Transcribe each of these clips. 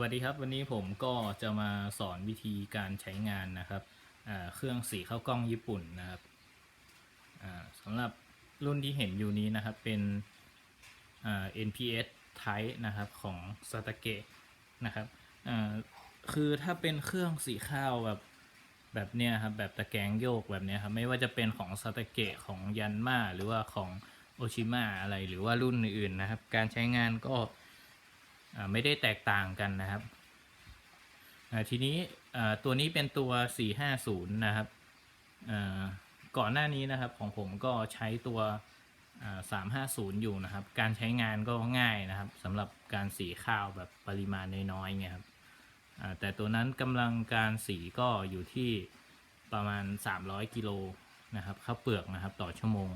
วัสดีครับ วันนี้ผมก็จะมาสอนวิธีการใช้งานนะครับเครื่องสีข้าวกล้องญี่ปุ่นนะครับสำหรับรุ่นที่เห็นอยู่นี้นะครับเป็น NPS Type นะครับของ s a t a k e นะครับคือถ้าเป็นเครื่องสีข้าวแบบแบบเนี้ยครับแบบตะแกรงโยกแบบเนี้ยครับไม่ว่าจะเป็นของ s a t a k e ของยันมาหรือว่าของโอชิม a อะไรหรือว่ารุ่นอื่นๆนะครับ การใช้งานก็ ไม่ได้แตกต่างกันนะครับทีนี้ตัวนี้เป็นตัว 450 นะครับก่อนหน้านี้นะครับของผมก็ใช้ตัว 350 อยู่นะครับ การใช้งานก็ง่ายนะครับสำหรับการสีข้าวแบบปริมาณน้อยๆไงครับแต่ตัวนั้นกำลังการสีก็อยู่ที่ประมาณ 300 กิโลนะครับข้าวเปลือกนะครับต่อชั่วโมง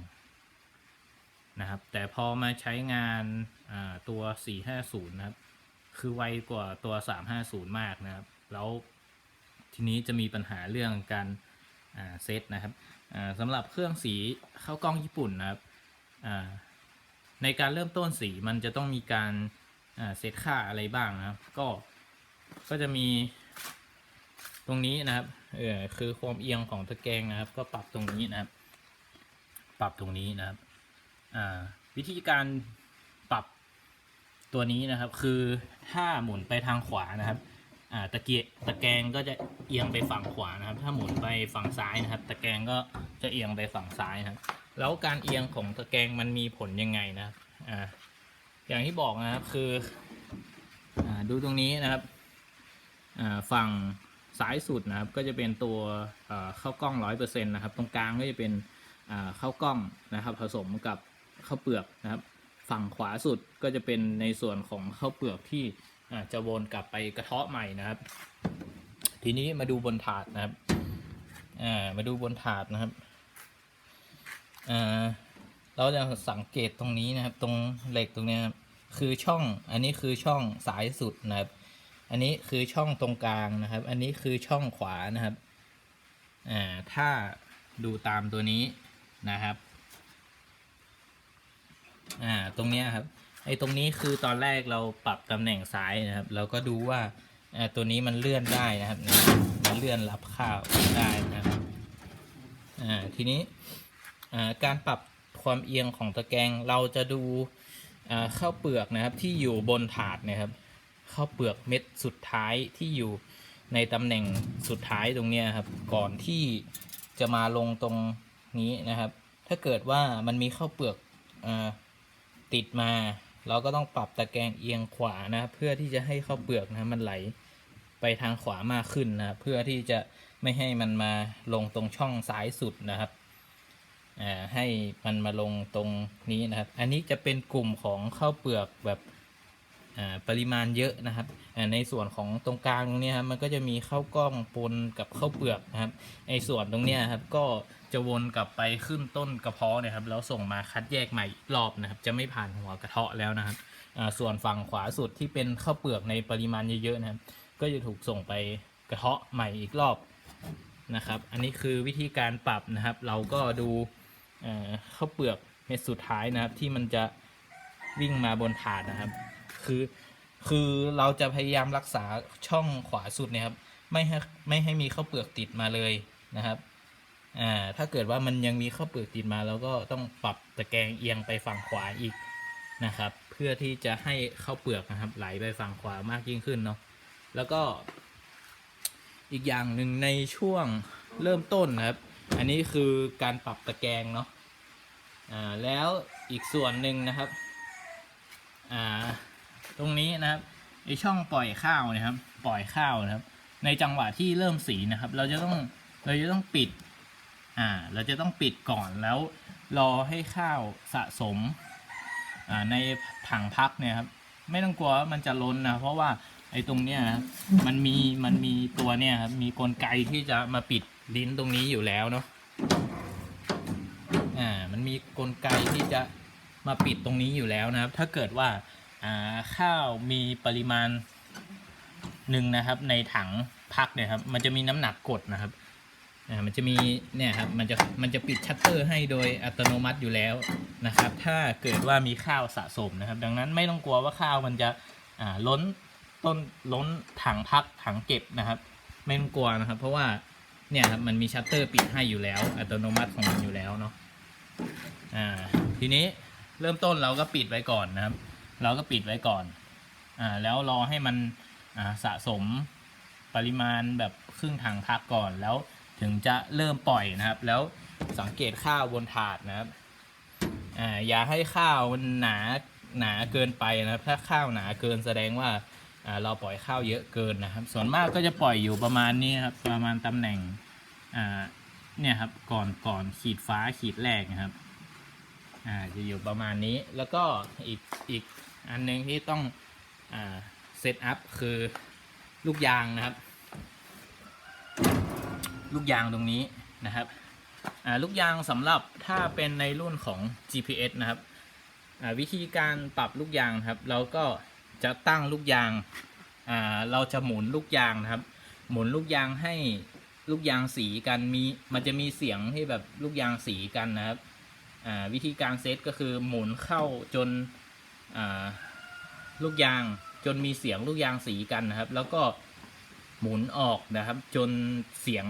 นะครับแต่พอมาใช้งานตัว 450 นะครับ คือไวกว่าตัว 350 มากนะครับ แล้วทีนี้จะมีปัญหาเรื่องการเซตนะครับสำหรับเครื่องสีเข้ากล้องญี่ปุ่นนะครับในการเริ่มต้นสีมันจะต้องมีการเซตค่าอะไรบ้างนะครับ ก็ก็จะมีตรงนี้นะครับเออคือความเอียงของตะแกรงนะครับ ก็ปรับตรงนี้นะครับ ปรับตรงนี้นะครับวิธีการ ตัวนี้นะครับคือถ้าหมุนไปทางขวานะครับอ่าตะเกียตะแกรงก็จะเอียงไปฝั่งขวานะครับ ถ้าหมุนไปฝั่งซ้ายนะครับ ตะแกรงก็จะเอียงไปฝั่งซ้ายนะครับ แล้วการเอียงของตะแกรงมันมีผลยังไงนะครับอ่าอย่างที่บอกนะครับคืออ่าดูตรงนี้นะครับอ่าฝั่งซ้ายสุดนะครับ ก็จะเป็นตัวเข้ากล้องร้อยเปอร์เซ็นต์นะครับ ตรงกลางก็จะเป็นอ่าข้าวกล้องนะครับ ผสมกับข้าวเปลือกนะครับ ฝั่งขวาสุดก็จะเป็นในส่วนของข้าวเปลือกที่อาจะวนกลับไปกระเทาะใหม่นะครับ ทีนี้มาดูบนถาดนะครับามาดูบนถาดนะครับเราจะสังเกตตรงนี้นะครับ ตรงเหล็กตรงนี้ครับคือช่องอันนี้คือช่องสายสุดนะครับ อันนี้คือช่องตรงกลางนะครับ อันนี้คือช่องขวานะครับถ้าดูตามตัวนี้นะครับ อ่าตรงเนี้ยครับไอ้ตรงนี้คือตอนแรกเราปรับตำแหน่งซ้ายนะครับ เราก็ดูว่าอ่าตัวนี้มันเลื่อนได้นะครับมันเลื่อนรับข้าวได้นะครับอ่าทีนี้อ่าการปรับความเอียงของตะแกรงเราจะดูอ่าข้าวเปลือกนะครับที่อยู่บนถาดนะครับข้าวเปลือกเม็ดสุดท้ายที่อยู่ในตำแหน่งสุดท้ายตรงนี้ครับ ก่อนที่จะมาลงตรงนี้นะครับ ถ้าเกิดว่ามันมีข้าวเปลือกอ่า ติดมา เราก็ต้องปรับตะแกรงเอียงขวานะเพื่อที่จะให้ข้าวเปลือกนะมันไหลไปทางขวามากขึ้นนะเพื่อที่จะไม่ให้มันมาลงตรงช่องซ้ายสุดนะครับอ่าให้มันมาลงตรงนี้นะครับ อันนี้จะเป็นกลุ่มของข้าวเปลือกแบบอ่าปริมาณเยอะนะครับอ่าในส่วนของตรงกลางตรงนี้ครับมันก็จะมีข้าวกล้องปนกับข้าวเปลือกนะครับในส่วนตรงนี้ครับก็ จะวนกลับไปขึ้นต้นกระเพาะเนะครับแล้วส่งมาคัดแยกใหม่อีกรอบนะครับ จะไม่ผ่านหัวกระเทาะแล้วนะครับส่วนฝั่งขวาสุดที่เป็นข้าวเปลือกในปริมาณเยอะๆนะครับ ก็จะถูกส่งไปกระเทาะใหม่อีกรอบนะครับ อันนี้คือวิธีการปรับนะครับ เราก็ดูข้าวเปลือกเม็ดสุดท้ายนะครับ ที่มันจะวิ่งมาบนถาดนะครับ คือคือเราจะพยายามรักษาช่องขวาสุดเนี่ยครับ ไม่ให้ไม่ให้มีข้าวเปลือกติดมาเลยนะครับ อ่าถ้าเกิดว่ามันยังมีข้าวเปลือกติดมาเราก็ต้องปรับตะแกรงเอียงไปฝั่งขวาอีกนะครับ เพื่อที่จะให้ข้าวเปลือกนะครับ ไหลไปฝั่งขวามากยิ่งขึ้นเนาะแล้วก็ อีกอย่างหนึ่งในช่วงเริ่มต้นนะครับ อันนี้คือการปรับตะแกรงเนาะอ่าแล้วอีกส่วนหนึ่งนะครับอ่าตรงนี้นะครับไอช่องปล่อยข้าวนะครับ ปล่อยข้าวนะครับ ในจังหวะที่เริ่มสีนะครับ เราจะต้องเราจะต้องปิด อ่าเราจะต้องปิดก่อนแล้วรอให้ข้าวสะสมอ่าในถังพักเนี่ยครับไม่ต้องกลัวว่ามันจะล้นนะเพราะว่าไอ้ตรงเนี้ยครับมันมีมันมีตัวเนี่ยครับมีกลไกที่จะมาปิดลิ้นตรงนี้อยู่แล้วเนาะอ่ามันมีกลไกที่จะมาปิดตรงนี้อยู่แล้วนะครับ ถ้าเกิดว่าอ่าข้าวมีปริมาณหนึ่งนะครับ ในถังพักเนี่ยครับ มันจะมีน้ำหนักกดนะครับ อ่ามันจะมีเนี่ยครับมันจะมันจะปิดชัตเตอร์ให้โดยอัตโนมัติอยู่แล้วนะครับ ถ้าเกิดว่ามีข้าวสะสมนะครับ ดังนั้นไม่ต้องกลัวว่าข้าวมันจะอ่าล้นต้นล้นถังพักถังเก็บนะครับ ไม่ต้องกลัวนะครับ เพราะว่าเนี่ยครับมันมีชัตเตอร์ปิดให้อยู่แล้ว อัตโนมัติของมันอยู่แล้วเนาะอ่าทีนี้เริ่มต้นเราก็ปิดไว้ก่อนนะครับ เราก็ปิดไว้ก่อนอ่าแล้วรอให้มันอ่าสะสมปริมาณแบบครึ่งถังพักก่อนแล้ว ถึงจะเริ่มปล่อยนะครับ แล้วสังเกตข้าวบนถาดนะครับอ่าอย่าให้ข้าวมันหนาหนาเกินไปนะครับ ถ้าข้าวหนาเกินแสดงว่าอ่าเราปล่อยข้าวเยอะเกินนะครับ ส่วนมากก็จะปล่อยอยู่ประมาณนี้ครับ ประมาณตำแหน่งอ่าเนี่ยครับก่อนก่อนขีดฟ้าขีดแรกนะครับอ่าจะอยู่ประมาณนี้แล้วก็อีกอีกอันหนึงที่ต้องอ่าเซตอัพคือลูกยางนะครับ ลูกยางตรงนี้นะครับลูกยางสำหรับถ้าเป็นในรุ่นของ GPS นะครับวิธีการปรับลูกยางครับ เราก็จะตั้งลูกยางาเราจะหมุนลูกยางนะครับ หมุนลูกยางให้ลูกยางสีกันมีมันจะมีเสียงที่แบบลูกยางสีกันนะครับวิธีการเซตก็คือหมุนเข้าจนาลูกยางจนมีเสียงลูกยางสีกันนะครับ แล้วก็หมุนออกนะครับ จนเสียง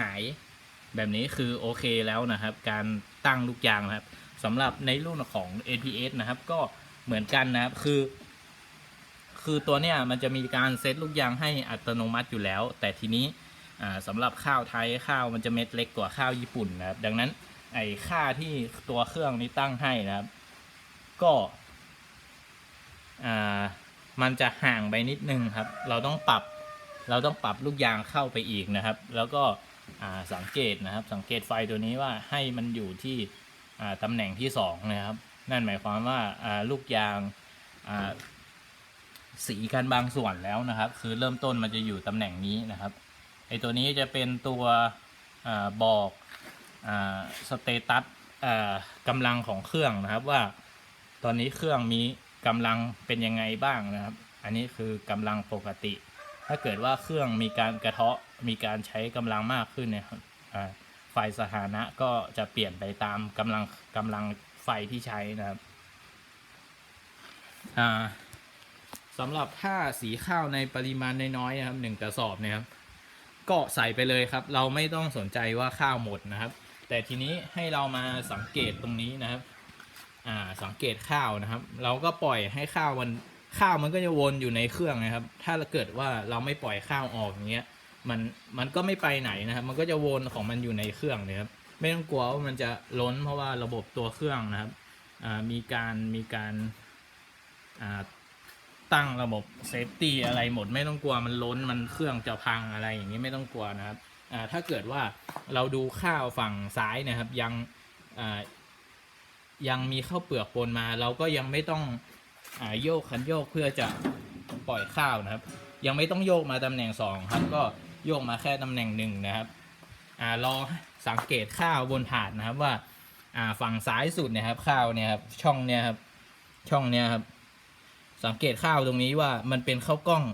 หาย แบบนี้คือโอเคแล้วนะครับ การตั้งลูกยางนะครับสำหรับในรุ่นของ APS นะครับ ก็เหมือนกันนะครับคือ คือตัวเนี้ยมันจะมีการเซตลูกยางให้อัตโนมัติอยู่แล้ว แต่ทีนี้สำหรับข้าวไทยข้าวมันจะเม็ดเล็กกว่าข้าวญี่ปุ่นนะครับ ดังนั้นไอ้ค่าที่ตัวเครื่องนี้ตั้งให้นะครับ ก็มันจะห่างไปนิดนึงครับ เราต้องปรับ เราต้องปรับลูกยางเข้าไปอีกนะครับ แล้วก็ สังเกตนะครับ สังเกตไฟตัวนี้ว่าให้มันอยู่ที่ตำแหน่งที่สองนะครับ นั่นหมายความว่าลูกยางสีกันบางส่วนแล้วนะครับ คือเริ่มต้นมันจะอยู่ตำแหน่งนี้นะครับไอตัวนี้จะเป็นตัวอบอกสเตตัสกำลังของเครื่องนะครับว่าตอนนี้เครื่องมีกำลังเป็นยังไงบ้างนะครับ อันนี้คือกำลังปกติ ถ้าเกิดว่าเครื่องมีการกระเทาะมีการใช้กำลังมากขึ้นเนี่ยไฟสถานะก็จะเปลี่ยนไปตามกำลังกำลังไฟที่ใช้นะครับสำหรับถ้าสีข้าวในปริมาณน้อยๆนะครับหนึ่งกระสอบเนะครับก็ใส่ไปเลยครับ เราไม่ต้องสนใจว่าข้าวหมดนะครับ แต่ทีนี้ให้เรามาสังเกตตรงนี้นะครับ อ่าสังเกตข้าวนะครับ เราก็ปล่อยให้ข้าวมัน ข้าวมันก็จะวนอยู่ในเครื่องนะครับ ถ้าเกิดว่าเราไม่ปล่อยข้าวออกอย่างเงี้ย มันมันก็ไม่ไปไหนนะครับ มันก็จะวนของมันอยู่ในเครื่องนะครับ ไม่ต้องกลัวว่ามันจะล้นเพราะว่าระบบตัวเครื่องนะครับมีการมีการตั้งระบบเซฟตี้อะไรหมด ไม่ต้องกลัวมันล้นมันเครื่องจะพังอะไรอย่างนี้ไม่ต้องกลัวนะครับถ้าเกิดว่าเราดูข้าวฝั่งซ้ายนะครับยังยังมีข้าวเปลือกปนมา เราก็ยังไม่ต้อง โยกคันโยกเพื่อจะปล่อยข้าวนะครับ ยังไม่ต้องโยกมาตำแหน่งสองครับ ก็โยกมาแค่ตำแหน่งหนึ่งนะครับอ่ารอสังเกตข้าวบนถาดนะครับว่าอ่าฝั่งซ้ายสุดนะครับ ข้าวเนี่ยครับช่องเนี่ยครับช่องเนี่ยครับ สังเกตข้าวตรงนี้ว่ามันเป็นข้าวกล้อง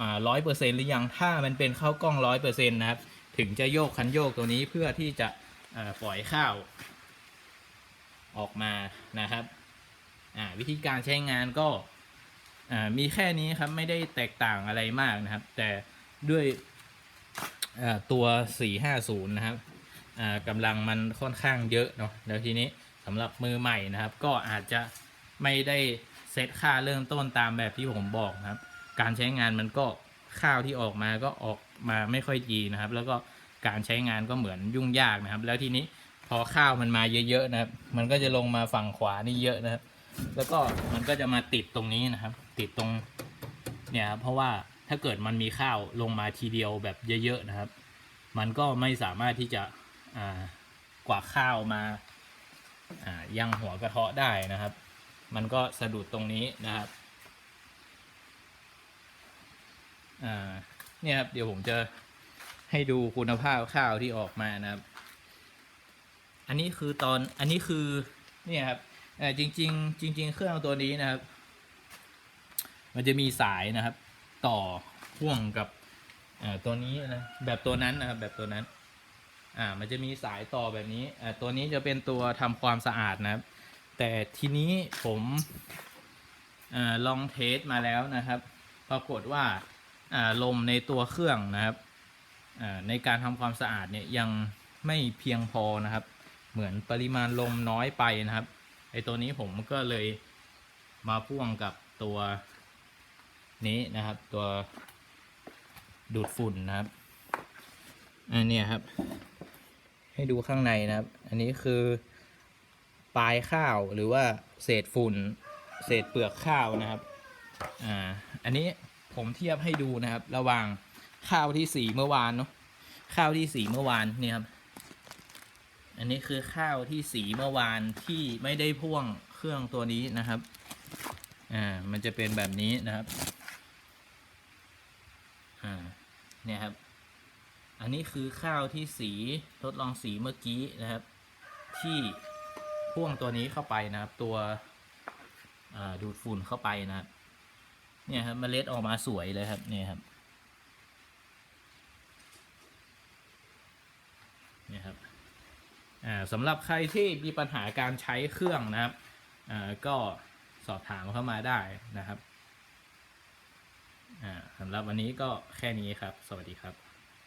อ่าร้อยเปอร์เซ็นหรือยังถ้ามันเป็นข้าวกล้องร้อยเปอร์เซ็นนะครับ ถึงจะโยกคันโยกตัวนี้เพื่อที่จะปล่อยข้าว ออกมานะครับ อ่าวิธีการใช้งานก็อ่ามีแค่นี้ครับไม่ได้แตกต่างอะไรมากนะครับ แต่ด้วยอ่าตัว 450 นะครับอ่ากำลังมันค่อนข้างเยอะเนาะแล้วทีนี้สำหรับมือใหม่นะครับ ก็อาจจะไม่ได้เซตค่าเริ่มต้นตามแบบที่ผมบอกนะครับ การใช้งานมันก็ข้าวที่ออกมาก็ออกมาไม่ค่อยดีนะครับ แล้วก็การใช้งานก็เหมือนยุ่งยากนะครับ แล้วทีนี้พอข้าวมันมาเยอะๆนะครับ มันก็จะลงมาฝั่งขวานี่เยอะนะครับ แล้วก็มันก็จะมาติดตรงนี้นะครับ ติดตรงเนี่ยครับเพราะว่าถ้าเกิดมันมีข้าวลงมาทีเดียวแบบเยอะๆนะครับ มันก็ไม่สามารถที่จะกว่าข้าวมาอ่ายังหัวกระเทาะได้นะครับ มันก็สะดุดตรงนี้นะครับเนี่ยครับเดี๋ยวผมจะให้ดูคุณภาพข้าวที่ออกมานะครับ อันนี้คือตอนอันนี้คือเนี่ยครับ เออจริง ๆ จริง ๆ เครื่องตัวนี้นะครับ มันจะมีสายนะครับ ต่อพ่วงกับเอ่อตัวนี้นะแบบตัวนั้นนะครับ แบบตัวนั้น อ่า มันจะมีสายต่อแบบนี้อ่าตัวนี้จะเป็นตัวทำความสะอาดนะครับ แต่ทีนี้ผมอาลองเทสมาแล้วนะครับ ปรากฏว่าอ่าลมในตัวเครื่องนะครับอ่าในการทำความสะอาดเนี่ยยังไม่เพียงพอนะครับ เหมือนปริมาณลมน้อยไปนะครับ ไอตัวนี้ผมก็เลยมาพ่วงกับตัวนี้นะครับ ตัวดูดฝุ่นนะครับ อันนี้ครับ ให้ดูข้างในนะครับ อันนี้คือปลายข้าวหรือว่าเศษฝุ่น เศษเปลือกข้าวนะครับ อ่า อันนี้ผมเทียบให้ดูนะครับ ระหว่างข้าวที่สีเมื่อวานเนาะข้าวที่สีเมื่อวานเนี่ยครับ อันนี้คือข้าวที่สีเมื่อวานที่ไม่ได้พ่วงเครื่องตัวนี้นะครับ อ่า มันจะเป็นแบบนี้นะครับ อ่า เนี่ยครับ อันนี้คือข้าวที่สีทดลองสีเมื่อกี้นะครับ ที่พ่วงตัวนี้เข้าไปนะครับ ตัวดูดฝุ่นเข้าไปนะครับ เนี่ยครับเมล็ดออกมาสวยเลยครับ เนี่ยครับ เนี่ยครับ สำหรับใครที่มีปัญหาการใช้เครื่องนะครับก็สอบถามเข้ามาได้นะครับสำหรับวันนี้ก็แค่นี้ครับ สวัสดีครับ